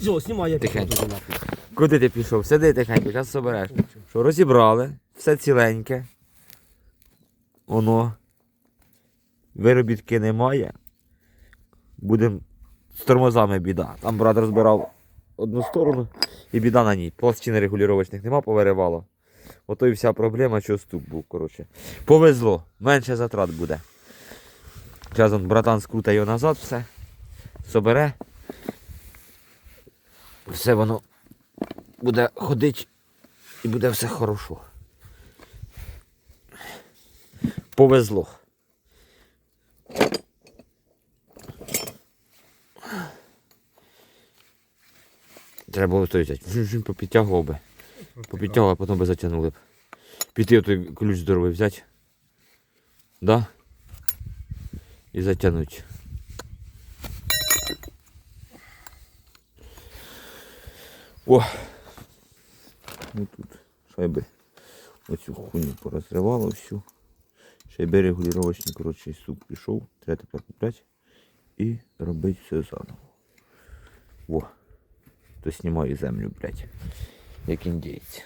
Все, знімай, я Тихенько. пішов туди нахуй. Куди ти пішов? Сиди тихенько, зараз собереш. Що розібрали, все ціленьке. Воно. Виробітки немає. Будем з тормозами біда. Там брат розбирав одну сторону і біда на ній. Пластин регулювачних нема, повиривало. Ото і вся проблема, що ступ був, коротше. Повезло, менше затрат буде. Зараз он братан скрута його назад, все. Собере. Все воно буде ходити і буде все хорошо. Повезло. Треба було взяти. Попідтягував би. Попідтягував, а потім би затягнули б. Піти той ключ здоровий взяти. Да? І затягнути. О! Ну тут шайби оцю хуйню порозривало всю. Шайби регулювачні, коротше, сук пішов. Треба тепер купляти і робити все заново. Во. То знімаю землю, блядь. Як індійці.